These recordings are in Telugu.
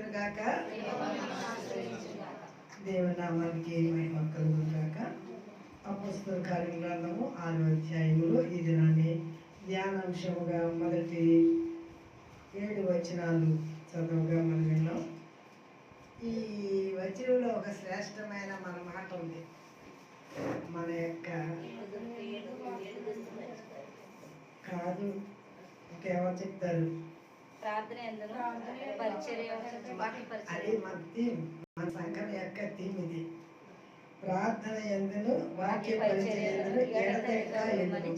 ఆశ్రయించును గాక దేవనామానికి మహిమ కలుగును గాక అపస్తుల కార్య గ్రంథము ఆరో అధ్యాయములో ఈ దినాన్ని ధ్యానాంశముగా మొదటి ఏడు వచనాలు చదువుగా మనం విన్నాం. ఈ వచనంలో ఒక శ్రేష్టమైన మన మాట ఉంది. మన యొక్క కాదు ఇంకెవరు చెప్తారు? ప్రార్థన ఎందును పరిచర్య వాక్య అది పరిచర్య. మన థీమ్ మన సంఘం యొక్క థీమ్ ఇది. ప్రార్థన ఎందును వాక్య ఎందును ఎడతెక్క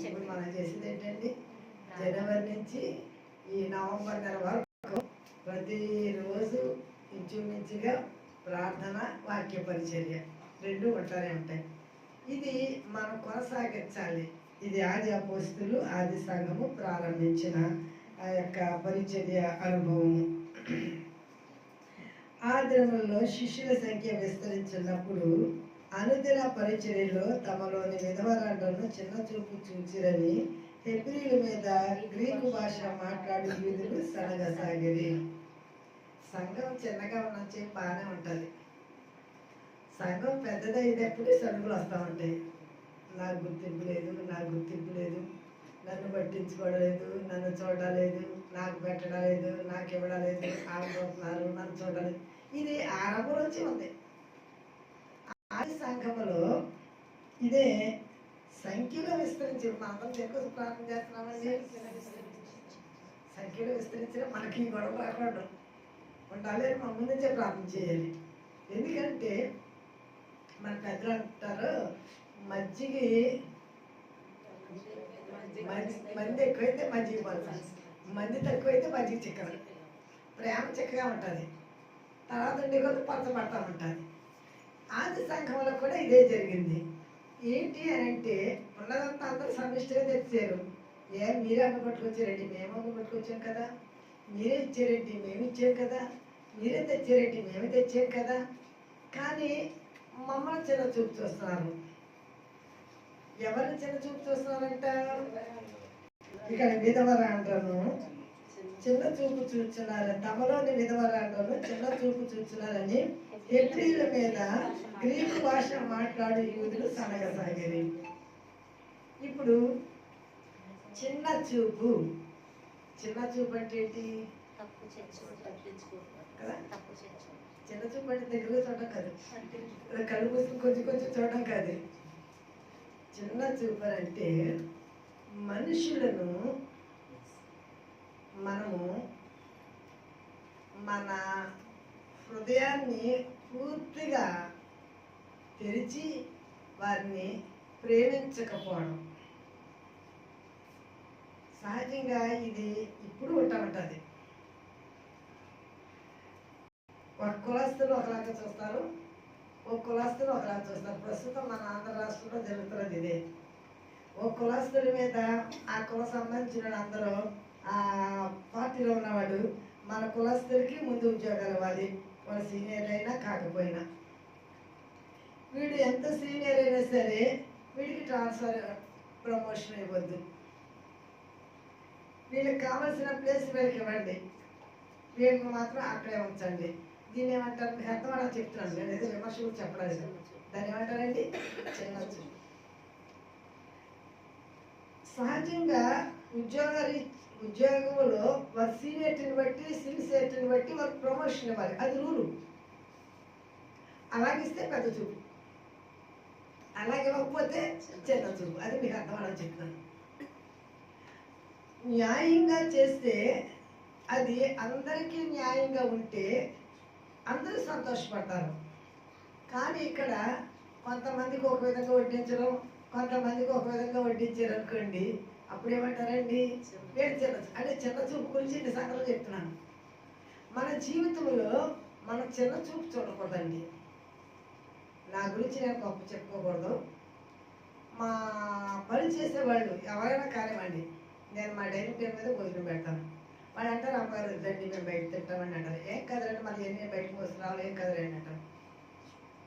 ఇప్పుడు మనం చేసేది ఏంటండి? జనవరి నుంచి ఈ నవంబర్ నెల వరకు ప్రతిరోజు ఇంచుమించుగా ప్రార్థన వాక్య పరిచర్య రెండు ఉంటానే ఉంటాయి. ఇది మనం కొనసాగించాలి. ఇది ఆది అపోస్తులు ఆది సంఘము ప్రారంభించిన ఆ యొక్క పరిచర్య అనుభవం ఆ దినములలో శిష్యుల సంఖ్య విస్తరించినప్పుడు అనుదిన పరిచర్యలో తమలోని విధవరాండ్రను చిన్న చూపు చూచిరని హెబ్రిల్ మీద గ్రీకు భాష మాట్లాడు వీధులు సనగసాగిరి సంఘం చిన్నగా ఉన్నంచే బాగానే ఉంటుంది. సంఘం పెద్దదయ్యేటప్పుడు సరుకులు వస్తూ ఉంటాయి. నాకు గుర్తింపు లేదు నాకు గుర్తింపు లేదు. నన్ను పట్టించుకోవడం లేదు నన్ను చూడలేదు నాకు పెట్టడం లేదు నాకు ఇవ్వడలేదు లేదు నన్ను చూడలేదు. ఇది ఆరంభం నుంచి ఉంది. ఆది సంఘములో ఇదే సంఖ్యలో విస్తరించి మనం ఎక్కువ ప్రార్థన చేస్తున్నామండి. సంఖ్యలో విస్తరించిన మనకి గొడవ రాకూడదు ఉండాలి అని మా ముందు నుంచే ప్రార్థన చేయాలి. ఎందుకంటే మన పెద్దలు అంటారు మజ్జిగి మంది మంది ఎక్కువైతే మజ్జిగ పడుతుంది మంది తక్కువైతే మజ్జిగ చిక్కదు ప్రేమ చిక్కగా ఉంటుంది. తర్వాత ఉండే కొద్ది పడతా ఉంటుంది. ఆది సంఘంలో కూడా ఇదే జరిగింది. ఏంటి అని అంటే ఉన్నదంతా అందరూ సమిష్టిగా తెచ్చారు. ఏ మీరే అమ్మ పట్టుకొచ్చారండి మేము అమ్మ పట్టుకొచ్చాం కదా. మీరే ఇచ్చారండి మేము ఇచ్చాం కదా. మీరే తెచ్చారండి మేము తెచ్చాం కదా. కానీ మమ్మల్ని చిన్న చూపు చూస్తున్నారు. ఎవరిని చిన్న చూపు చూస్తున్నారంట? ఇక్కడ విధవరాండ్రను చిన్న చూపు చూస్తున్నారు తమలోని విధవరాండ్రను చిన్న చూపు చూస్తున్నారని ఎప్రిల్ మీద గ్రీకు భాష మాట్లాడు యూదులు సనగసాగిరి ఇప్పుడు చిన్న చూపు. చిన్న చూపు అంటే ఏంటి? కదా? చిన్న చూపు అంటే దగ్గరగా చూడడం కాదు. కళ్ళు మూసుకుని కొంచెం కొంచెం చూడడం కాదు. చిన్న చూపు అంటే మనుషులను మనము మన హృదయాన్ని పూర్తిగా తెరిచి వారిని ప్రేమించకపోవడం. సహజంగా ఇది ఇప్పుడు ఉంటా ఉంటుంది ఒక కులస్తులు ఒకలాగా చూస్తారు. ఒక కులస్తులు ఒకలాగా చూస్తారు ప్రస్తుతం మన ఆంధ్ర రాష్ట్రంలో జరుగుతున్నది ఇదే. ఓ కులస్తుల మీద ఆ కుల సంబంధించిన అందరూ ఆ పార్టీలో ఉన్నవాడు మన కులస్తులకి ముందు ఉద్యోగాలు ఇవ్వాలి. వాడు సీనియర్ అయినా కాకపోయినా. వీడు ఎంత సీనియర్ అయినా సరే వీడికి ట్రాన్స్ఫర్ ప్రమోషన్ ఇవ్వద్దు. వీళ్ళకి కావలసిన ప్లేస్ వీళ్ళకి ఇవ్వండి. వీళ్ళకి మాత్రం అక్కడే ఉంచండి. దీన్ని ఏమంటారు మీకు అర్థం అలా చెప్తున్నాను. నేను ఏదో విమర్శలు చెప్పలేదు. దాన్ని ఏమంటారండి? చిన్న సహజంగా ఉద్యోగ ఉద్యోగంలో వారి సీనియర్టీని బట్టి సీనియర్టీని బట్టి వారికి ప్రమోషన్ ఇవ్వాలి. అది రూలు. అలాగిస్తే పెద్ద చూపు. అలాగే ఇవ్వకపోతే చిన్న చూపు. అది మీకు అర్థం అలా చెప్తున్నాను. న్యాయంగా చేస్తే అది అందరికీ న్యాయంగా ఉంటే అందరూ సంతోషపడతారు. కానీ ఇక్కడ కొంతమందికి ఒక విధంగా వడ్డించడం కొంతమందికి ఒక విధంగా వడ్డించారు అనుకోండి అప్పుడు ఏమంటారండి వేడి చిన్న అంటే చిన్న చూపు గురించి ఇన్ని సంగతులు చెప్తున్నాను. మన జీవితంలో మనం చిన్న చూపు చూడకూడదండి. నా గురించి నేను గొప్ప చెప్పుకోకూడదు. మా పని చేసేవాళ్ళు ఎవరైనా కానివ్వండి నేను మా డైనింగ్ టేబుల్ మీద భోజనం పెడతాను. వాళ్ళు అంటారు అమ్మారు రండి మేము బయట తింటామని అంటారు. ఏం కదరండి మళ్ళీ ఎన్ని బయటకు వస్తున్నావు ఏం కదరండి అంటారు.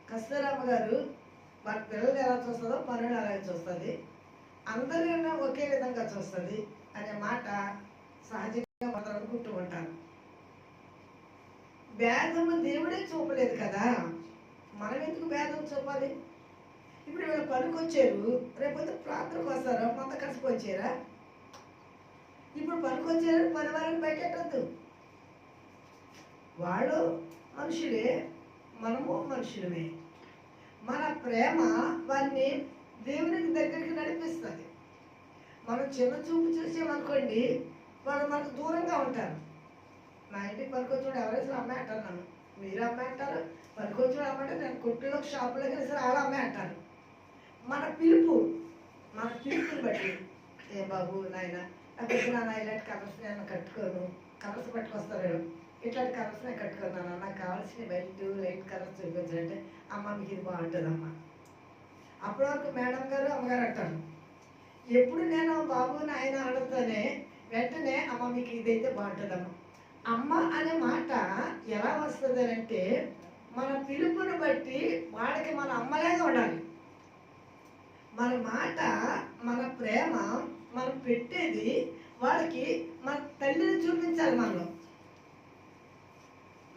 కస్తూరమ్మ గారు వాళ్ళ పిల్లలు ఎలా చూస్తుందో పనులు అలాగే చూస్తుంది. అందరికన్నా ఒకే విధంగా చూస్తుంది అనే మాట సహజంగా మనం అనుకుంటూ ఉంటారు. భేదము దేవుడే చూపలేదు కదా. మనం ఎందుకు భేదం చూపాలి? ఇప్పుడు వీళ్ళు పనికొచ్చారు రేపొద్దు ప్రార్థనకు వస్తారా? మొత్తం కలిసిపోయారా ఇప్పుడు పనికొచ్చారు పని వాళ్ళని బయటెట్టద్దు. వాళ్ళు మనుషులే మనము మనుషులమే. మన ప్రేమ వారిని దేవునికి దగ్గరికి నడిపిస్తుంది. మనం చిన్న చూపు చూసామనుకోండి వాళ్ళు మనకు దూరంగా ఉంటారు. మా ఇంటికి పనికొచ్చాడు ఎవరైనా అమ్మాయి అంటారు నన్ను. మీరు అమ్మాయి అంటారు పనికొచ్చాడు అమ్మంటే నేను కుట్టులో షాపులో కలిసి వాళ్ళ అమ్మాయి అంటారు. మన పిలుపు మన పిలుపుని బట్టి. ఏ బాబు నాయన నాకు నాన్న ఇలాంటి కలర్స్ నేను కట్టుకోను కలర్స్ పట్టుకొస్తారు ఇట్లాంటి కలర్స్ నేను కట్టుకున్నాను నాకు కావాల్సిన వైట్ లైట్ కలర్స్ చూపించాలంటే అమ్మ మీకు ఇది బాగుంటుంది అమ్మ. అప్పటి వరకు మేడం గారు అమ్మగారు అంటారు. ఎప్పుడు నేను బాబు నాయన అడుగుతానే వెంటనే అమ్మ మీకు ఇదైతే బాగుంటుందమ్మ అమ్మ. అనే మాట ఎలా వస్తుంది అంటే మన పిలుపుని బట్టి వాళ్ళకి మన అమ్మలాగా ఉండాలి. మన మాట మన ప్రేమ మనం పెట్టేది వాళ్ళకి మన తల్లిని చూపించాలి మనలో.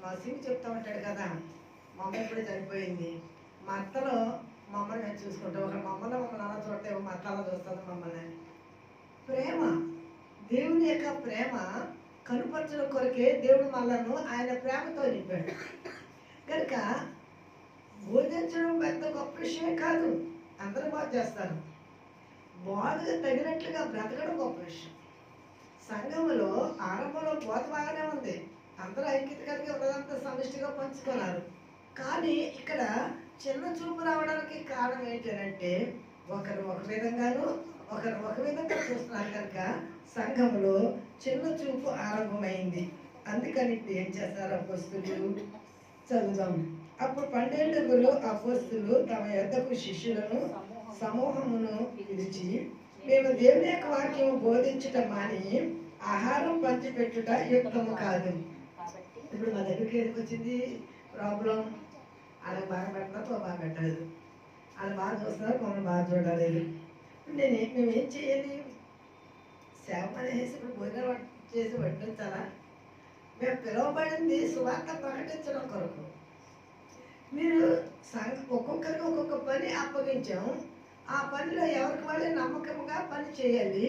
మా సింగ్ చెప్తా ఉంటాడు కదా మా అమ్మ ఇప్పుడే చనిపోయింది. మా అత్తలో మా అమ్మని నేను చూసుకుంటాం ఒక మా అమ్మలో మమ్మల్ని అలా చూస్తే మా అత్తలో చూస్తుంది మమ్మల్ని. ప్రేమ. దేవుని యొక్క ప్రేమ కనుపరచడం కొరకే దేవుడు మనలను ఆయన ప్రేమతో నింపాడు. కనుక బోధించడం పెద్ద గొప్ప విషయం కాదు. అందరూ బాగా చేస్తారు. బాధగా తగినట్లుగా బ్రతకడం గొప్ప విషయం. సంఘములో ఆరంభంలో పోత బాగానే ఉంది. అందరూ ఐక్యత కలిగి ఉన్నదంతా సమిష్టిగా పంచుకున్నారు. కానీ ఇక్కడ చిన్న చూపు రావడానికి కారణం ఏంటంటే ఒకరు ఒక విధంగాను ఒకరు ఒక విధంగా చూస్తున్నారు కనుక సంఘంలో చిన్న చూపు ఆరంభమైంది. అందుకని ఇప్పుడు ఏం చేస్తారు అపోస్తులు? చదువుదాం. అప్పుడు పన్నెండుగురు అపోస్తులు తమ యొద్దకు శిష్యులను సమూహమును పిలిచి మేము దేవుని యొక్క వాక్యము బోధించటం మాని ఆహారం పంచిపెట్టుట యుక్తము కాదు. ఇప్పుడు మా దగ్గరికి ఎందుకు వచ్చింది? ప్రాబ్లం. వాళ్ళకి బాగా పెట్టినట్టు బాగా పెట్టలేదు. వాళ్ళు బాగా చూస్తున్నారు మమ్మల్ని బాగా చూడలేదు. నేను మేము ఏం చేయాలి? సేవ పని చేసి ఇప్పుడు భోజనం చేసి వడ్డించాలా మేము పిలువబడింది సువార్త ప్రకటించడం కొరకు. మీరు సంఘ ఒక్కొక్కరికి ఒక్కొక్క పని అప్పగించాం ఆ పనిలో ఎవరికి వాళ్ళే నమ్మకంగా పని చేయాలి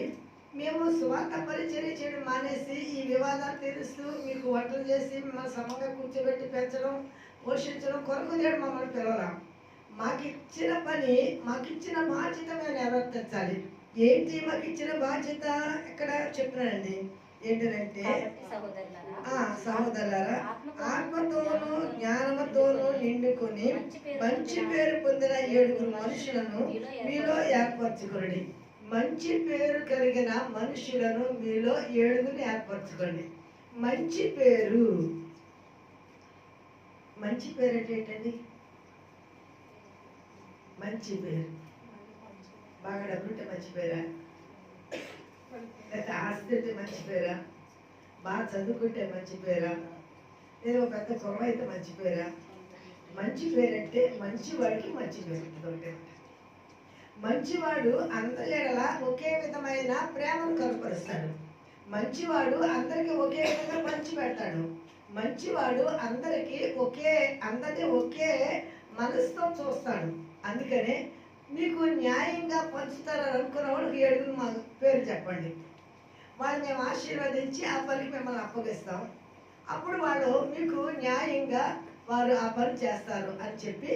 మేము స్వార్థ పరిచర్య చేయడం మానేసి ఈ వివాదాలు తీరుస్తూ మీకు వంటలు చేసి మిమ్మల్ని సమంగా కూర్చోబెట్టి పెంచడం పోషించడం కొరకు చేయడం మమ్మల్ని పిలవరా. మాకు ఇచ్చిన పని మాకు ఇచ్చిన బాధ్యత మేము నిర్వర్తించాలి ఏంటి మాకు ఇచ్చిన బాధ్యత? ఇక్కడ చెప్పినానండి ఏంటంటే సహోదరులారా ఆ సహోదరులారా ఆత్మతోనూ జ్ఞానముతోనూ నిండుకొని మంచి పేరు పొందిన ఏడుగురు మనుషులను మీలో ఏర్పరచుకోండి మంచి పేరు కలిగిన మనుషులను మీలో ఏడుగురిని ఏర్పరచుకోండి మంచి పేరు. మంచి పేరు అంటే ఏంటండి? మంచి పేరు. బాగా డబ్బుంటే మంచి పేరా? లేకపోతే ఆస్తి ఉంటే మంచి పేరా? బాగా చదువుకుంటే మంచి పేరా? లేదా ఒక పెద్ద కుర్ర అయితే మంచి పేరా? మంచి పేరంటే మంచివాడికి మంచి పేరు ఒకటే మంచివాడు అందరిలా ఒకే విధమైన ప్రేమను కనపరుస్తాడు. మంచివాడు అందరికీ ఒకే విధంగా పంచి పెడతాడు. మంచివాడు అందరికీ ఒకే అందరినీ ఒకే మనసుతో చూస్తాడు. అందుకనే మీకు న్యాయంగా పంచుతారని అనుకున్న వాళ్ళకి ఏడుగురు మా పేరు చెప్పండి. వాళ్ళు మేము ఆశీర్వదించి ఆ పనికి మిమ్మల్ని అప్పగిస్తాం. అప్పుడు వాళ్ళు మీకు న్యాయంగా వారు ఆ పని చేస్తారు అని చెప్పి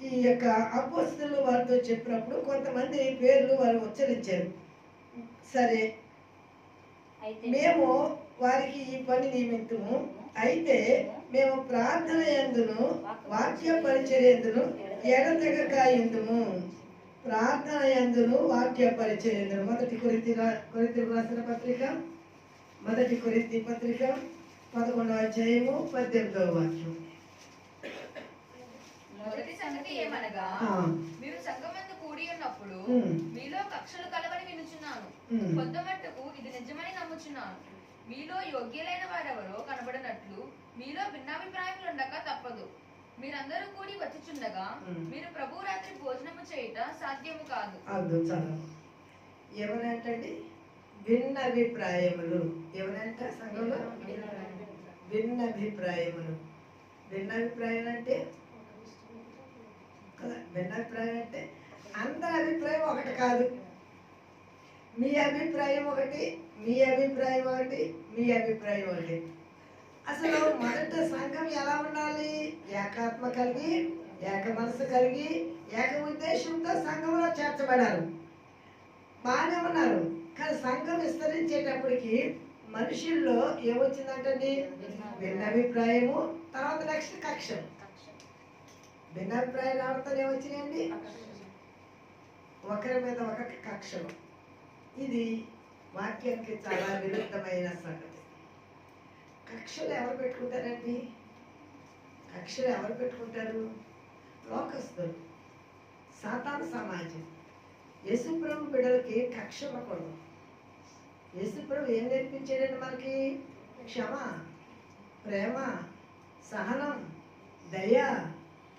ఈ యొక్క అపోస్తులు వారితో చెప్పినప్పుడు కొంతమంది పేర్లు వారు ఉచ్చరించారు. సరే మేము వారికి ఈ పని నియమితము. అయితే మేము ప్రార్థన ఎందును వాక్య పరిచర్యందును ఎడతెగక ఎందుము ప్రార్థన ఎందును వాక్య పరిచర్యందును మొదటి కొరింతి కొరింథీయులకు రాసిన పత్రిక మొదటి కొరింతి పత్రిక పదకొండవ అధ్యాయము పద్దెనిమిదవ వాక్యం. మొదటి సంగతి ఏమనగా మీరు సంఘమందు కూడి ఉన్నప్పుడు మీలో కక్షలు కలవని వినుచున్నాను. కొద్ది మట్టుకు ఇది నిజమని నమ్ముచున్నాను. మీలో యోగ్యులైన వారెవరో కనబడినట్లు మీలో భిన్నాభిప్రాయములు ఉండక తప్పదు. మీరందరూ కూడి వచ్చుచుండగా. మీరు ప్రభు రాత్రి భోజనము చేయుట సాధ్యము కాదు. చాలా ఏమనంటండి భిన్న అభిప్రాయములు ఏమనంట సంఘంలో? భిన్న అభిప్రాయములు భిన్నాభిప్రాయం అంటే? కదా భిన్నాభిప్రాయం అంటే అందరి అభిప్రాయం ఒకటి కాదు. మీ అభిప్రాయం ఒకటి మీ అభిప్రాయం ఒకటి మీ అభిప్రాయం ఒకటి. అసలు మొదట సంఘం ఎలా ఉండాలి? ఏకాత్మ కలిగి ఏక మనసు కలిగి ఏక ఉద్దేశంతో సంఘంలో చేర్చబడారు. బాగానే ఉన్నారు. కానీ సంఘం విస్తరించేటప్పటికి మనుషుల్లో ఏమొచ్చిందంటే భిన్నాభిప్రాయము తర్వాత నెక్స్ట్ కక్షం. భిన్నాభిప్రాయాలు రావడంతో ఏమొచ్చినాయండి? ఒకరి మీద ఒక కక్షలు ఇది వాక్యానికి చాలా విరుద్ధమైన సంఘం. కక్షలు ఎవరు పెట్టుకుంటారండి? కక్షలు ఎవరు పెట్టుకుంటారు? లోకస్తులు. సాతాన సమాజం. యశుప్రభు బిడ్డలకి కక్ష ఉండకూడదు యశుప్రభు ఏం నేర్పించాడండి మనకి? క్షమ ప్రేమ సహనం దయ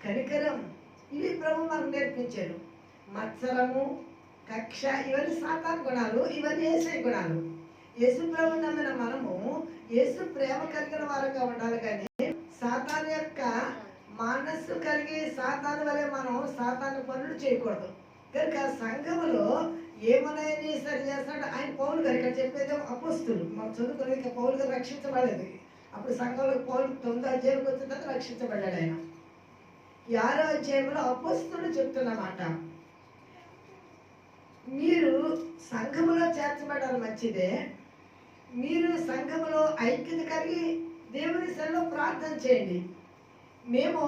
కనికరం. ఇవి ప్రభు మనకు నేర్పించాడు. మత్సరము కక్ష ఇవన్నీ సాతాన గుణాలు ఇవన్నీ వేసే గుణాలు. యేసు ప్రభు నమ్మిన మనము యేసు ప్రేమ కలిగిన వారుగా ఉండాలి కానీ సాతాన్ యొక్క మనస్సు కలిగి సాతాను వలె మనం సాతాను పనులు చేయకూడదు. కనుక సంఘములో ఏమనని సరి చేస్తాడు ఆయన పౌలు గారు ఇక్కడ చెప్పేది అపోస్తులు. మనం చదువుకునే పౌలు గారు రక్షించబడలేదు. అప్పుడు సంఘంలో పౌలు తొమ్మిదో అధ్యాయంకి వచ్చిన తర్వాత రక్షించబడ్డాడు ఆయన. ఈ ఆరో అధ్యాయంలో అపోస్తులు చెప్తున్నమాట మీరు సంఘములో చేర్చబడాలి మంచిదే. మీరు సంఘములో ఐక్యత కలిగి దేవుని సెలవు ప్రార్థన చేయండి. మేము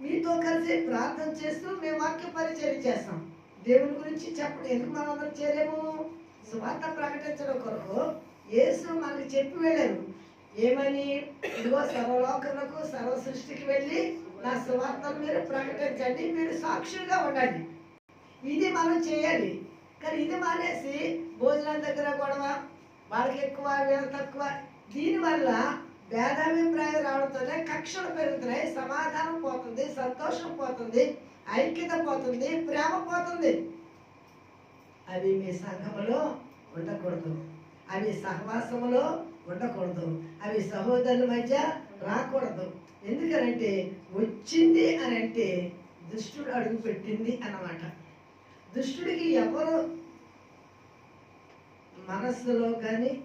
మీతో కలిసి ప్రార్థన చేస్తూ మేము వాక్య పరిచయం చేస్తాం. దేవుని గురించి చెప్పడం ఎందుకు మనం అందరం చేరాము సువార్త ప్రకటించడం కొరకు యేసు మనకి చెప్పి వెళ్ళారు ఏమని? ఇదిగో సర్వలోకములకు సర్వ సృష్టికి వెళ్ళి నా సువార్తను మీరు ప్రకటించండి. మీరు సాక్షులుగా ఉండండి. ఇది మనం చేయాలి. కానీ ఇది మానేసి భోజనం దగ్గర గొడవ వాళ్ళకి ఎక్కువ వీళ్ళకి తక్కువ. దీనివల్ల భేదాభిప్రాయం రావడంతోనే కక్షలు పెరుగుతున్నాయి సమాధానం పోతుంది సంతోషం పోతుంది ఐక్యత పోతుంది ప్రేమ పోతుంది. అవి మీ సంఘములో ఉండకూడదు. అవి సహవాసములో ఉండకూడదు. అవి సహోదరుల మధ్య రాకూడదు. ఎందుకనంటే వచ్చింది అని అంటే దుష్టుడు అడుగు పెట్టింది అన్నమాట. దుష్టుడికి ఎవరు మనస్సులో కానీ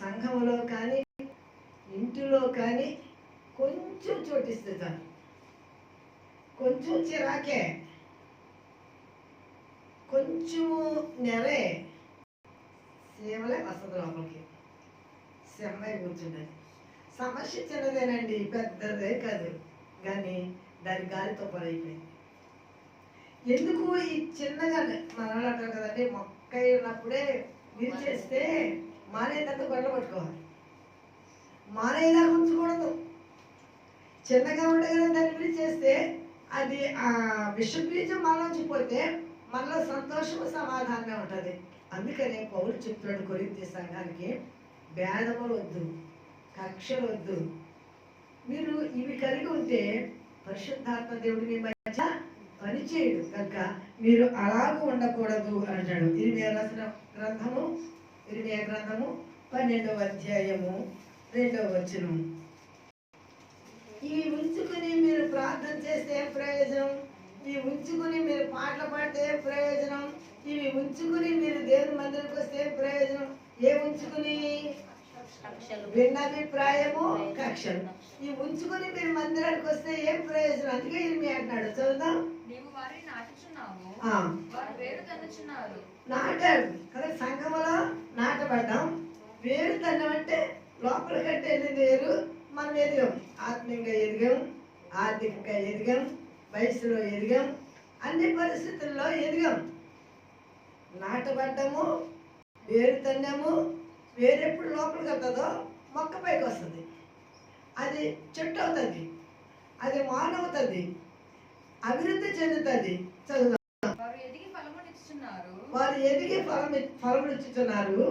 సంఘములో కానీ ఇంటిలో కానీ కొంచెం చోటిస్తే చాలు. కొంచెం చిరాకే. కొంచెము నెరే. సేవలే వస్తుంది లోపలికి. సెమ్మై కూర్చున్నది సమస్య చిన్నదేనండి పెద్దదే కాదు. కానీ దాని గాలితో పడైపోయింది ఎందుకు ఈ చిన్నగా మన అంటారు? కదండి మొక్క ఉన్నప్పుడే విరిచేస్తే మానేదంతా గొడవ పట్టుకోవాలి. మానేలా ఉంచకూడదు. చిన్నగా ఉండగానే దాన్ని విరిచేస్తే అది ఆ విషబీజం మనలోంచి పోతే మనలో సంతోషము సమాధానమే ఉంటుంది. అందుకనే పౌరు చెప్తున్నాడు కొరింత సంఘానికి భేదములు వద్దు కక్షలు వద్దు. మీరు ఇవి కలిగి ఉంటే పరిశుద్ధాత్మ దేవుడిని మధ్య పనిచేయడు కనుక మీరు అలాగూ ఉండకూడదు అంటాడు. ఇరిమియా రాసిన గ్రంథము ఇరిమియా గ్రంథము పన్నెండవ అధ్యాయము రెండవ వచనం. ఇవి ఉంచుకుని మీరు ప్రార్థన చేస్తే ప్రయోజనం? ఇవి ఉంచుకుని మీరు పాటలు పాడితే ప్రయోజనం? ఇవి ఉంచుకుని మీరు దేవుని మందిరకు వస్తే ప్రయోజనం? ఏ ఉంచుకుని? భిన్నాభిప్రాయము కక్షలు. ఈ ఉంచుకుని మీరు మందిరానికి వస్తే ఏం ప్రయోజనం? అందుకే ఇది మీ అంటున్నాడు. చదువుదాం. నాటాడు కదా సంఘములో నాటబడ్డాం వేరు తన్నం అంటే లోపల కంటే వెళ్ళింది వేరు? మనం ఎదిగాం. ఆత్మీయంగా ఎదిగాం. ఆర్థికంగా ఎదిగాం. వయసులో ఎదిగాం. అన్ని పరిస్థితుల్లో ఎదిగాం. నాటబడ్డము వేరు తన్నాము వేరెప్పుడు లోపలికి వస్తుందో మొక్క పైకి వస్తుంది. అది చెట్టు అవుతుంది. అది మానవుతుంది అభివృద్ధి చెందుతుంది. చదువు. వారు ఎదిగి వారు ఎదిగి ఫలం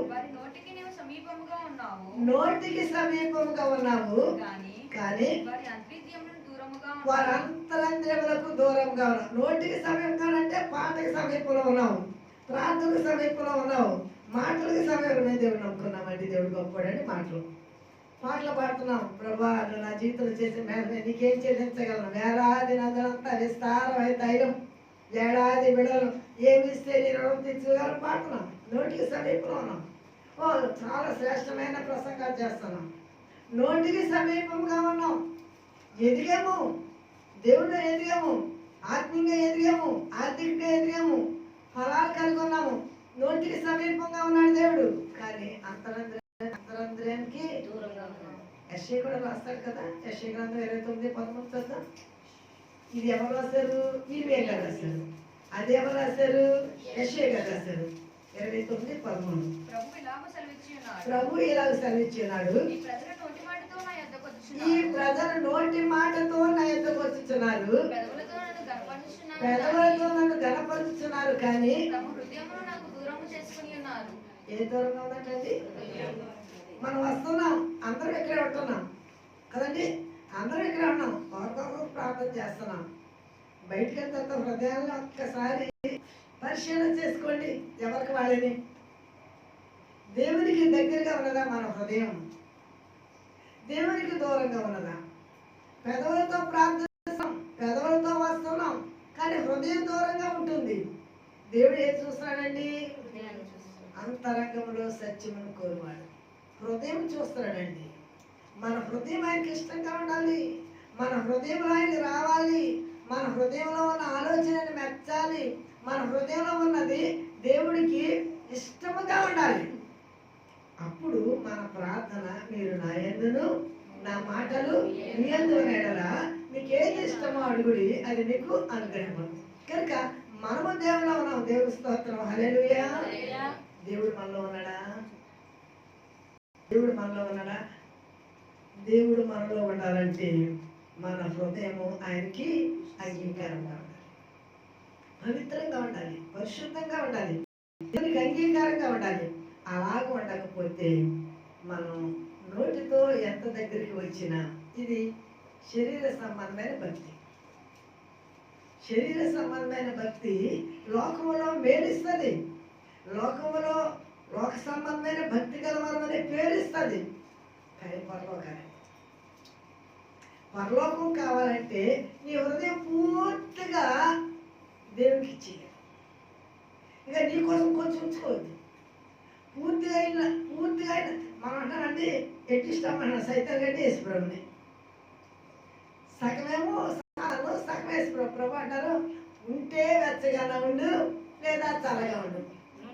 వారి నోటికి నీవు సమీపముగా ఉన్నావు. నోటికి సమీపముగా ఉన్నావు. గాని కానీ వారి అంతర్యములను దూరముగా వారి ఉన్నావు అంతరంద్రియములకు దూరంగా ఉన్నావు. నోటికి సమీపంగా అంటే పాటకి సమీపంలో ఉన్నావు. ప్రార్థనకు సమీపంలో ఉన్నావు. మాటలకి సమీపంలో దేవుడు నమ్ముకున్నామండి దేవుడు గొప్పవాడని మాటలు. పాటలు పాడుతున్నాం. ప్రభా నా జీవితంలో చేసి మేలు నీకేం చెల్లించగలను వేలాది నదులంతా విస్తారమై ధైర్యం ఏడాది బిడలు ఏమి ఇస్తే నీ రుణం తీర్చగలను? పాడుతున్నాం. నోటికి సమీపంలో ఉన్నాం. ఓ చాలా శ్రేష్టమైన ప్రసంగాలు చేస్తున్నాం. నోటికి సమీపంగా ఉన్నాం. ఎదిగాము. దేవుడు ఎదిగాము. ఆత్మీయంగా ఎదిగాము. ఆర్థికంగా ఎదిగాము. ఫలాలు కలిగి ఉన్నాము నోటికి సమీపంగా ఉన్నాడు దేవుడు. కానీ అంతరంద్ర అంతరంద్రానికి యశ్య కూడా రాస్తాడు కదా. యశ్య గ్రంథం ఇరవై తొమ్మిది పదమూడు చూద్దాం ఇది ఎవరు రాశారు? ఈవే గారు రాశారు. అది ఎవరు రాశారు? యశ్య గారు రాశారు. ఇరవై తొమ్మిది పదమూడు. ప్రభు ఇలాగ సెలవిచ్చి ఉన్నాడు. ప్రభు ఇలాగ సెలవిచ్చి ఉన్నాడు. ఈ ప్రజల నోటి మాటతో నా ఎద్దకు వచ్చుచున్నారు పెదవులతో నన్ను గనపరుచుచున్నారు కానీ తమ హృదయమును నాకు దూరము చేసుకుని ఉన్నారు ఏ దూరంగా ఉందంటండి మనం వస్తున్నాం. అందరం ఇక్కడే ఉంటున్నాం. కదండి? అందరం ఇక్కడే ఉన్నాం. ఒకరికొకరు ప్రార్థన చేస్తున్నాం. బయటికి వెళ్తే తర్వాత హృదయాలను ఒక్కసారి పరిశీలన చేసుకోండి. ఎవరికి వాళ్ళని? దేవునికి దగ్గరగా ఉన్నదా మన హృదయం? దేవునికి దూరంగా ఉన్నదా? పెదవులతో చేస్తాం పెదవులతో వస్తున్నాం. కానీ హృదయం దూరంగా ఉంటుంది. దేవుడు ఏం చూస్తున్నాడండి? అంతరంగంలో సత్యమును కోరువాడు. హృదయం చూస్తాడండి మన హృదయం ఆయనకి ఇష్టంగా ఉండాలి. మన హృదయంలో ఆయనకి రావాలి. మన హృదయంలో ఉన్న ఆలోచనని మెచ్చాలి. మన హృదయంలో ఉన్నది దేవుడికి ఇష్టముగా ఉండాలి. అప్పుడు మన ప్రార్థన మీరు నా ఎందును నా మాటలు మీ ఎందు మీకు ఏది ఇష్టమో అడుగుడి అది మీకు అనుగ్రహం. కనుక మనము దేవులో ఉన్నాం. దేవుడు స్తోత్రం. హల్లెలూయా. దేవుడు మనలో ఉన్నాడా? దేవుడు మనలో ఉన్నాడా? దేవుడు మనలో ఉండాలంటే మన హృదయము ఆయనకి అంగీకారంగా ఉండాలి. పవిత్రంగా ఉండాలి పరిశుద్ధంగా ఉండాలి దేవునికి అంగీకారంగా ఉండాలి. అలాగ ఉండకపోతే మనం నోటితో ఎంత దగ్గరికి వచ్చినా ఇది శరీర సంబంధమైన భక్తి. శరీర సంబంధమైన భక్తి లోకములో మేలుస్తుంది. లోకములో లోక సంబంధమైన భక్తి గలవరం అనే పేరుస్తుంది. కానీ పరలోకాన్ని పరలోకం కావాలంటే నీ హృదయం పూర్తిగా దేవునికి ఇచ్చేయాలి ఇక నీ కోసం కొంచెం ఉంచుకోవద్దు. పూర్తిగా అయిన పూర్తిగా అయిన మనం అంటారండి ఎట్టి మన సైతం కంటే వేసిప్రభుని సగమేమో సాధన సగం వేసిప్రభు ప్రభు అంటారు ఉంటే వెచ్చగానే ఉండు లేదా చల్లగా ఉండు.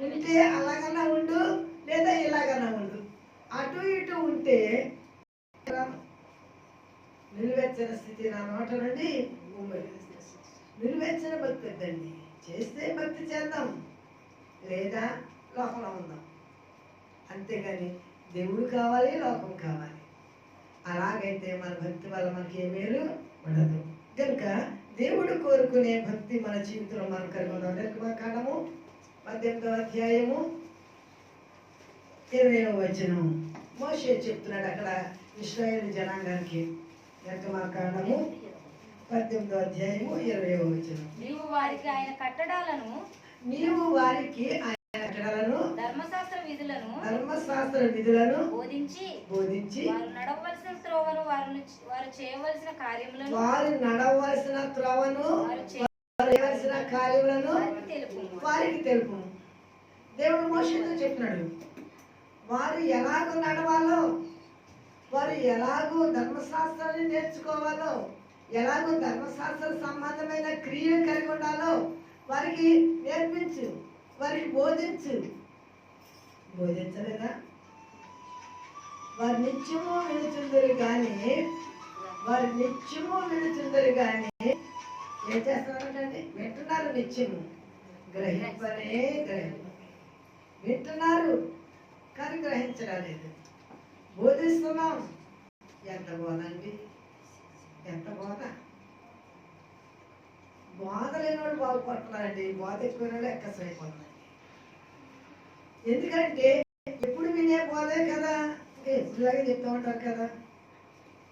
ఉంటే అలాగన్నా ఉండు లేదా ఇలాగన్నా ఉండు. అటు ఇటు ఉంటే నిలువెచ్చని స్థితి నా నోట నుండి ఉమ్మడి నిలువెచ్చని భక్తి వద్దండి. చేస్తే భక్తి చేద్దాం లేదా లోకంలో ఉందాం. అంతేగాని దేవుడు కావాలి లోకం కావాలి. అలాగైతే మన భక్తి వల్ల మనకి ఏ మేలు ఉండదు. కనుక దేవుడు కోరుకునే భక్తి మన జీవితంలో మనం కలిగి ఉన్నాం నిర్గమకాండము పద్దెనిమిదవ అధ్యాయము ఇరవైవ వచనం మోషే చెప్తున్నాడు అక్కడ ఇస్రాయేల్ జనాంగానికి నిర్గమకాండము పద్దెనిమిదవ అధ్యాయము ఇరవైవ వచనం. నీవు వారికి ఆయన కట్టడాలను నీవు వారికి ఆయన కట్టడలను ధర్మశాస్త్ర విధులను ధర్మశాస్త్ర విధులను బోధించి బోధించి వారు నడవలసిన త్రోవను వారు వారు చేయవలసిన కార్యములను వారు నడవలసిన త్రోవను వారు చేయవలసిన కార్యములను వారికి తెలుపు దేవుడు మోషతో చెప్పినాడు వారు ఎలాగో నడవాలో వారు ఎలాగో ధర్మశాస్త్రాన్ని నేర్చుకోవాలో ఎలాగో ధర్మశాస్త్ర సంబంధమైన క్రియలు కలిగి ఉండాలో వారికి నేర్పించు వారికి బోధించు. బోధించలేదా? వారు నిత్యము వినుచుందరు కానీ వారు నిత్యము వినుచుందరు కానీ ఏం చేస్తున్నారంటే వింటున్నారు నిత్యము. గ్రహింపనే గ్రహం వింటున్నారు కానీ గ్రహించడం లేదు బోధిస్తున్నాం. ఎంత బోధ అండి ఎంత బోధ? బోధ లేనివాడు బాగుపడుతున్నారండి. బోధ ఎక్కువ వాళ్ళు ఎందుకంటే ఎప్పుడు వినే బోధే కదా. ఇంకా ఎప్పుడులాగే చెప్తూ ఉంటారు కదా.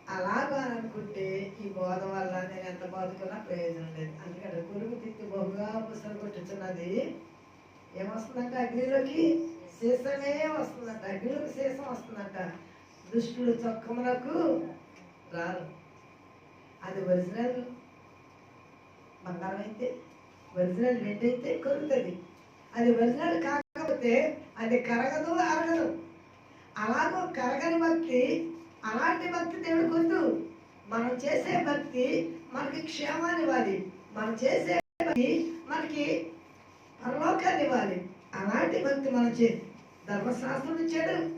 అలాగా అనుకుంటే ఈ బోధ వల్ల నేను ఎంత బాధకున్నా ప్రయోజనం లేదు. అందుకని గురువు తిత్తి బహుగా పుస్తకం కొట్టుచున్నది. ఏమొస్తుందంట? అగ్నిలోకి శీసమే వస్తుందంట. అగ్నిలోకి శీసం వస్తుందంట. దుష్టుడు చొక్కమునకు రారు. అది ఒరిజినల్ బంగారం అయితే ఒరిజినల్ వెండి అయితే కొరుకుతుంది. అది ఒరిజినల్ కాకపోతే అది కరగదు అరగదు. అలాగో కరగని బట్టి అలాంటి భక్తి దేవుడికి వద్దు మనం చేసే భక్తి మనకి క్షేమాన్ని ఇవ్వాలి. మనం చేసే భక్తి మనకి పరలోకాన్ని ఇవ్వాలి. అలాంటి భక్తి మనం చే ధర్మశాస్త్రం ఇచ్చాడు.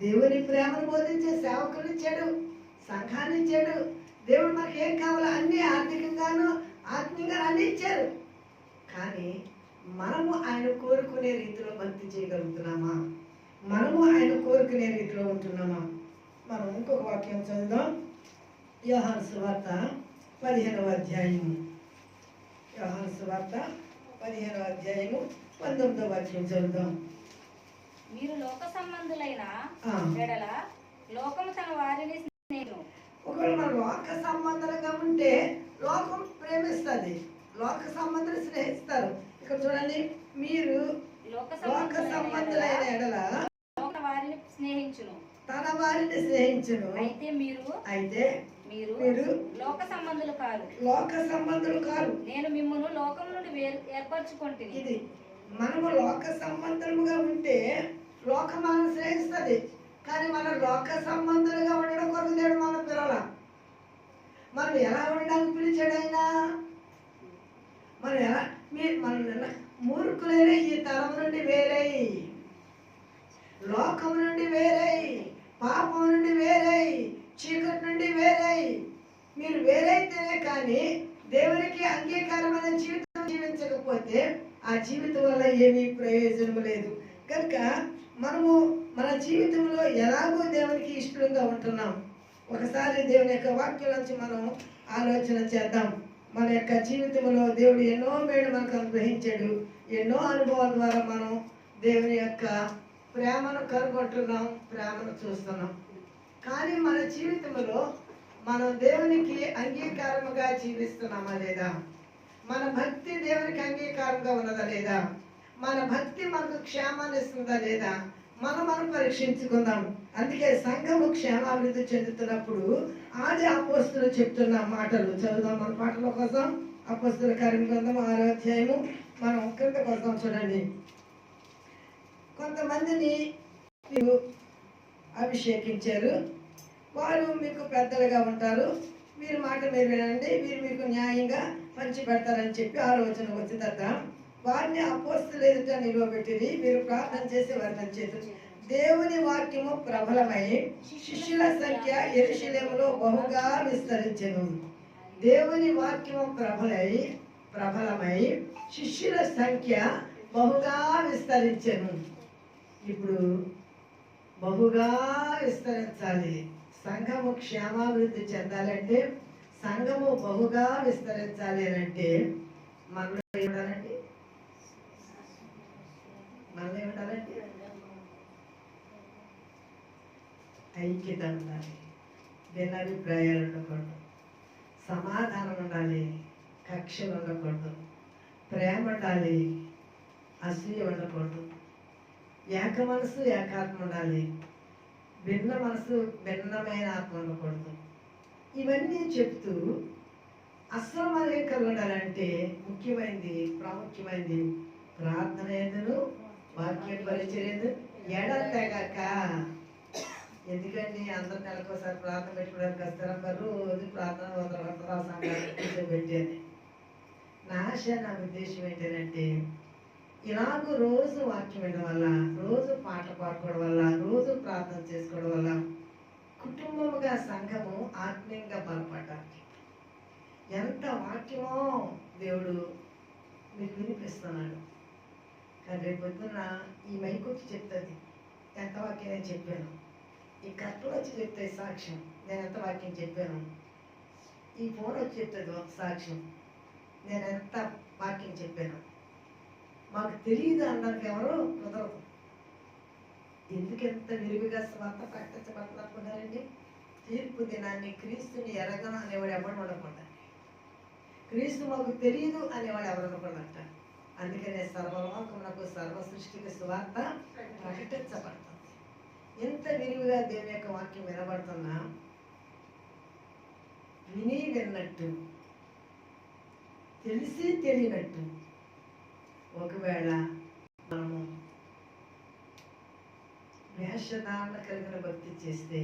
దేవుని ప్రేమను బోధించే సేవకులు ఇచ్చాడు. సంఘాన్ని ఇచ్చాడు. దేవుడు మనకి ఏం కావాలో అన్ని ఆర్థికంగాను ఆత్మీయంగా అన్నీ ఇచ్చారు. కానీ మనము ఆయన కోరుకునే రీతిలో భక్తి చేయగలుగుతున్నామా? మనము ఆయన కోరుకునే రీతిలో ఉంటున్నామా? మనం ఇంకొక వాక్యం చదువుదాం. యోహాను సువార్త పదిహేనవ అధ్యాయము. యోహాను సువార్త పదిహేనవ అధ్యాయము పంతొమ్మిదవ వాక్యం చదువుదాం. మీరు లోక సంబంధులైన. ఎడల లోకము తన వారిని స్నేహం ఒకవేళ మన లోక సంబంధంగా ఉంటే లోకం ప్రేమిస్తుంది. లోక సంబంధులు స్నేహిస్తారు. ఇక్కడ చూడండి మీరు లోక సంబంధులైన ఎడల వారిని స్నేహించును. తన వారిని స్నేహించును. అయితే మీరు అయితే మీరు మీరు లోక సంబంధులు కాదు. లోక సంబంధులు కారు నేను మిమ్మును లోకం నుండి వేరు ఏర్పరచుకుంటుని. ఇది మనము లోక సంబంధులుగా ఉంటే లోకం మనం స్నేహిస్తుంది. కానీ మన లోక సంబంధులుగా ఉండడం కొరకు దేవుడు మన పిల్లల మనం ఎలా ఉండడానికి పిలిచాడు ఆయన మనం ఎలా మీరు మనం మూర్ఖులైన ఈ తరం నుండి వేరై. లోకం నుండి వేరై. పాపం నుండి వేరై చీకటి నుండి వేరై. మీరు వేరైతేనే కానీ దేవునికి అంగీకారమైన జీవితం జీవించకపోతే ఆ జీవితం వల్ల ఏమీ ప్రయోజనం లేదు. కనుక మనము మన జీవితంలో ఎలాగో దేవునికి ఇష్టంగా ఉంటున్నాం. ఒకసారి దేవుని యొక్క వాక్యం నుంచి మనం ఆలోచన చేద్దాం. మన యొక్క జీవితంలో దేవుడు ఎన్నో మేడు మనకు అనుగ్రహించాడు. ఎన్నో అనుభవాల ద్వారా మనం దేవుని యొక్క ప్రేమను కనుగొంటున్నాం ప్రేమను చూస్తున్నాం. కానీ మన జీవితంలో మనం దేవునికి అంగీకారముగా జీవిస్తున్నామా లేదా? మన భక్తి దేవునికి అంగీకారంగా ఉన్నదా లేదా? మన భక్తి మనకు క్షేమాన్ని ఇస్తుందా లేదా? మనం మనం పరీక్షించుకుందాం. అందుకే సంఘము క్షేమాభివృద్ధి చెందుతున్నప్పుడు ఆది అపోస్తులు చెప్తున్న మాటలు చదువుదాం మన పాటల కోసం. అపోస్తుల కార్యక్రమం ఆరో అధ్యాయము. మనం క్రింద కోసం చూడండి. కొంతమందిని మీరు అభిషేకించారు. వారు మీకు పెద్దలుగా ఉంటారు. మీరు మాట మీరు వినండి. మీరు మీకు న్యాయంగా పంచి పెడతారని చెప్పి ఆలోచన వచ్చిన తర్వాత వారిని అపోస్తులు ఎదుట నిలవబెట్టింది మీరు ప్రార్థన చేసి వర్ణం చేతు దేవుని వాక్యము ప్రబలమై శిష్యుల సంఖ్య ఎరుశలేములో బహుగా విస్తరించను. దేవుని వాక్యము ప్రబలై ప్రబలమై శిష్యుల సంఖ్య బహుగా విస్తరించను. ఇప్పుడు బహుగా విస్తరించాలి. సంఘము క్షేమాభివృద్ధి చెందాలంటే సంఘము బహుగా విస్తరించాలి అని అంటే మనలో ఏమిటాలండి ఉండాలండి మనలో ఏమిటాలండి ఉండాలండి ఐక్యత ఉండాలి. భిన్నాభిప్రాయాలు ఉండకూడదు. సమాధానం ఉండాలి. కక్షలు ఉండకూడదు. ప్రేమ ఉండాలి. అసూయ ఉండకూడదు. ఏక మనసు ఏకాత్మ ఉండాలి. భిన్న మనసు భిన్నమైన ఆత్మ ఉండకూడదు. ఇవన్నీ చెప్తూ అస్సలు మనం ఉండాలంటే ముఖ్యమైనది ప్రాముఖ్యమైనది ప్రార్థన ఎందును? వాక్య పరిచర్యను ఎడతెగక ఎందుకండి అందరు నెలకోసారి ప్రార్థన పెట్టుకోవడానికి వస్తారమ్మా రోజు ప్రార్థన వదలవతరా సంఘాలు నా ఆశ నా ఉద్దేశం ఏంటంటే ఇలాగూ రోజు వాక్యం వినడం వల్ల రోజు పాట పాడుకోవడం వల్ల రోజు ప్రార్థన చేసుకోవడం వల్ల కుటుంబముగా సంఘము ఆత్మీయంగా బలపడ్డానికి ఎంత వాక్యమో దేవుడు మీకు వినిపిస్తున్నాడు. కానీ రేపు పొద్దున్న ఈ మైక్ వచ్చి చెప్తుంది. ఎంత వాక్యం నేను చెప్పాను? ఈ కట్టలు వచ్చి చెప్తాయి సాక్ష్యం. నేను ఎంత వాక్యం చెప్పాను? ఈ ఫోన్ వచ్చి చెప్తుంది ఒక సాక్ష్యం. నేను ఎంత వాక్యం చెప్పాను? మాకు తెలియదు అనడానికి ఎవరు కుదరదు. ఎందుకెంత విరివిగా స్వార్థ ప్రకటించబడుతున్నారండి? తీర్పు దినాన్ని క్రీస్తుని ఎరగను అనేవాడు ఎవరు ఉండకుండా క్రీస్తు మాకు తెలియదు అనేవాడు ఎవరు ఉండకూడదంట అందుకనే సర్వలోకమునకు సర్వ సృష్టికి సువార్త ప్రకటించబడుతుంది. ఎంత విరివిగా దేవుని యొక్క వాక్యం వినబడుతున్నా విని విన్నట్టు తెలిసి తెలియనట్టు ఒకవేళ మనము వేషధారణ కలిగిన భక్తి చేస్తే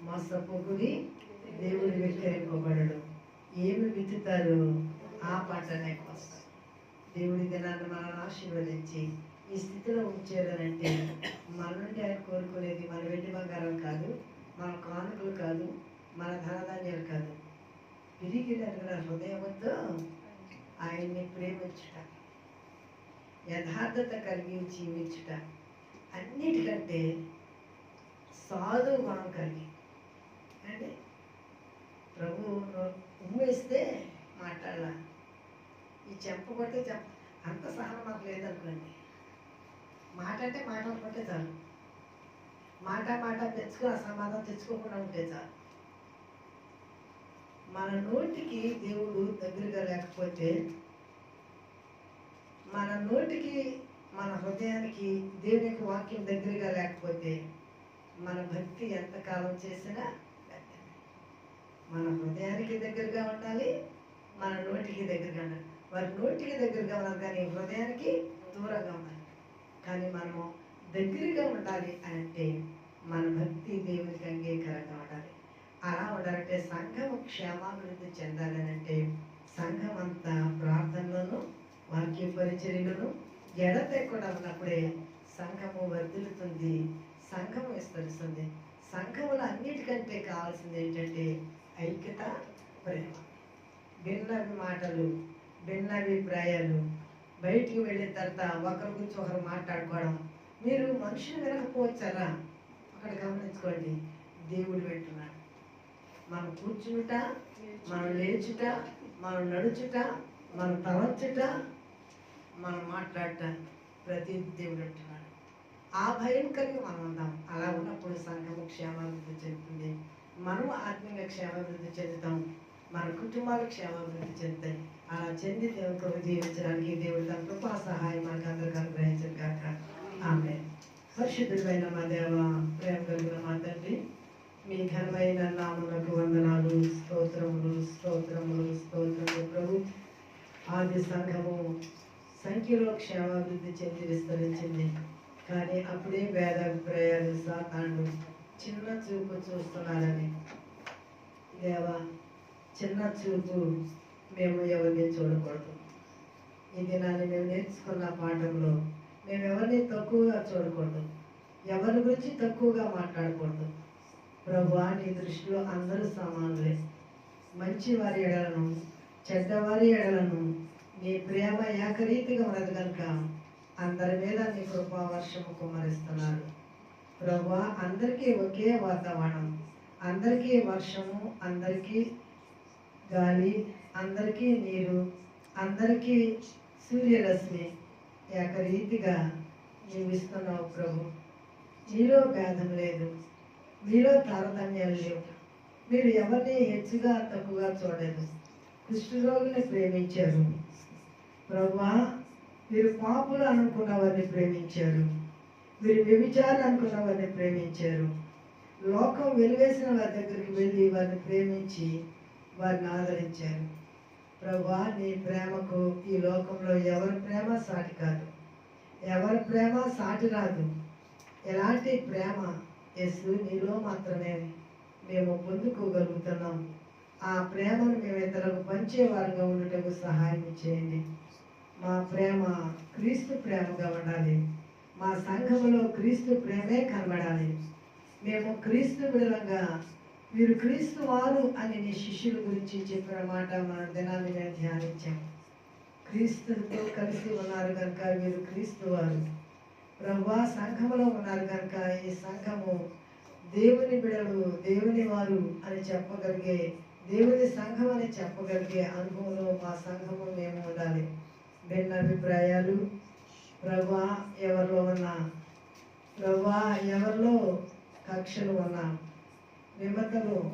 మోసపోకుని దేవుడు వ్యతిరేకపడడు ఏమి విత్తుతారు ఆ పంటనే కోస్తారు దేవుడి దినాన్ని మనల్ని ఆశీర్వదించి ఈ స్థితిలో ఉంచేదనంటే మన నుండి ఆయన కోరుకునేది మన వెండి బంగారం కాదు మన కానుకలు కాదు మన ధనధాన్యాలు కాదు. తిరిగి నలిగిన హృదయంతో ఆయన్ని ప్రేమించుట. యథార్థత కలిగి జీవించుట అన్నిటికంటే సాధు గుణం కలిగి. అంటే ప్రభు ఉమ్మేస్తే మాట్లాడాల. ఈ చెంప కొట్టే చెంప అంత సహనం మాకు లేదనుకోండి. మాట అంటే మాట అనుకుంటే చాలు. మాట మాట తెచ్చుకుని అసమాధానం తెచ్చుకోకుండా ఉంటే చాలు. మన నోటికి దేవుడు దగ్గరగా లేకపోతే మన నోటికి మన హృదయానికి దేవునికి వాక్యం దగ్గరగా లేకపోతే మన భక్తి ఎంతకాలం చేసినా మన హృదయానికి దగ్గరగా ఉండాలి మన నోటికి దగ్గరగా ఉండాలి. వారి నోటికి దగ్గరగా ఉండాలి కానీ హృదయానికి దూరంగా ఉండాలి. కానీ మనము దగ్గరగా ఉండాలి అంటే మన భక్తి దేవునికి అంగీకారంగా ఉండాలి. అలా ఉండాలంటే సంఘము క్షేమాభివృద్ధి చెందాలని అంటే సంఘం అంతా ప్రార్థనలోనూ వాక్య పరిచర్యలను ఎడతెక్కకుండా ఉన్నప్పుడే సంఘము వర్ధిల్లుతుంది సంఘము విస్తరిస్తుంది. సంఘములో అన్నిటికంటే కావాల్సింది ఏంటంటే ఐక్యత ప్రేమ. భిన్న మాటలు భిన్న అభిప్రాయాలు బయటికి వెళ్ళిన తర్వాత ఒకరి గురించి ఒకరు మాట్లాడుకోవడం. మీరు మనుషులు వినకపోవచ్చారా? అక్కడ గమనించుకోండి. దేవుడు పెట్టున్నాడు మనం కూర్చునుట మనం లేచుట మనం నడుచుట మనం తలంచుట మనం మాట్లాడట ప్రతి దేవుడు అంటున్నాడు. ఆ భయం కలిగి మనం ఉందాం. అలా ఉన్నప్పుడు సంఘము క్షేమాభివృద్ధి చెందుతుంది. మనం ఆత్మీయ క్షేమాభివృద్ధి చెందుతాం. మన కుటుంబాలు క్షేమాభివృద్ధి చెందుతాయి. అలా చెంది దేవుడు జీవించడానికి దేవుడు తన కృపా సహాయం మనకు అందరికీ అనుగ్రహించిన కాక ఆమె పరిశుద్ధుడైన మా దేవ ప్రేమ కలిగిన మా తండ్రి మీ ఘనమైన నామలకు వందనాలు స్తోత్రములు స్తోత్రములు స్తోత్రములు ప్రభు. ఆది సంఘము సంఖ్యలో క్షేమాభివృద్ధి చెంది విస్తరించింది. కానీ అప్పుడే భేదాభిప్రాయాలు సాతాండు చిన్న చూపు చూస్తున్నారని. దేవా చిన్న చూపు మేము ఎవరిని చూడకూడదు. ఈ దినాన్ని మేము నేర్చుకున్న పాఠంలో మేము ఎవరిని తక్కువగా చూడకూడదు. ఎవరి గురించి తక్కువగా మాట్లాడకూడదు. ప్రభు నీ దృష్టిలో అందరూ సమానులే. మంచి వారి ఎడలను చెడ్డవారి ఎడలను నీ ప్రేమ ఏకరీతిగా ఉన్నది కనుక అందరి మీద నీ కృపా వర్షము కుమ్మరిస్తున్నారు ప్రభా అందరికీ ఒకే వాతావరణం. అందరికీ వర్షము అందరికీ గాలి అందరికీ నీరు అందరికీ సూర్యరశ్మి ఏకరీతిగా జీవిస్తున్నావు ప్రభు. మీలో భేదం లేదు. మీలో తారతమ్యాలు లేవు మీరు ఎవరిని హెచ్చుగా తక్కువగా చూడలేదు. కుష్ఠరోగిని ప్రేమించారు. ప్రభా మీరు పాపులు అనుకున్న వారిని ప్రేమించారు. మీరు వ్యభిచారులు అనుకున్న వారిని ప్రేమించారు. లోకం వెలివేసిన వారి దగ్గరికి వెళ్ళి వారిని ప్రేమించి వారిని ఆదరించారు. ప్రభా నీ ప్రేమకు ఈ లోకంలో ఎవరి ప్రేమ సాటి కాదు. ఎవరి ప్రేమ సాటి రాదు. ఎలాంటి ప్రేమ ఎస్సు నీలో మాత్రమే మేము పొందుకోగలుగుతున్నాం. ఆ ప్రేమను మేము ఇతరులకు పంచేవారుగా ఉండటకు సహాయం చేయండి. మా ప్రేమ క్రీస్తు ప్రేమగా ఉండాలి. మా సంఘములో క్రీస్తు ప్రేమే కనబడాలి. మేము క్రీస్తు విడలంగా మీరు క్రీస్తు వారు అని నీ శిష్యుల గురించి చెప్పిన మాట మన దినాన్ని మేము ధ్యానించాం. క్రీస్తుతో కలిసి ఉన్నారు కనుక మీరు క్రీస్తు వారు. ప్రభా సంఘములో ఉన్నారు కనుక ఈ సంఘము దేవుని బిడలు దేవుని వారు అని చెప్పగలిగే దేవుని సంఘం అని చెప్పగలిగే అనుభవంలో మా సంఘము మేము ఉండాలి. భిన్న అభిప్రాయాలు. ప్రభా ఎవరిలో ఉన్నా. ప్రభా ఎవరిలో కక్షలు ఉన్నా. విమతలు.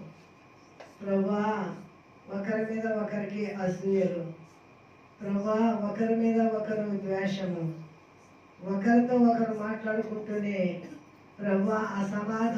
ప్రభా ఒకరి మీద ఒకరికి అసూయలు. ప్రభా ఒకరి మీద ఒకరు ద్వేషము. ఒకరితో ఒకరు మాట్లాడుకుంటూనే ప్రభు అసమాధ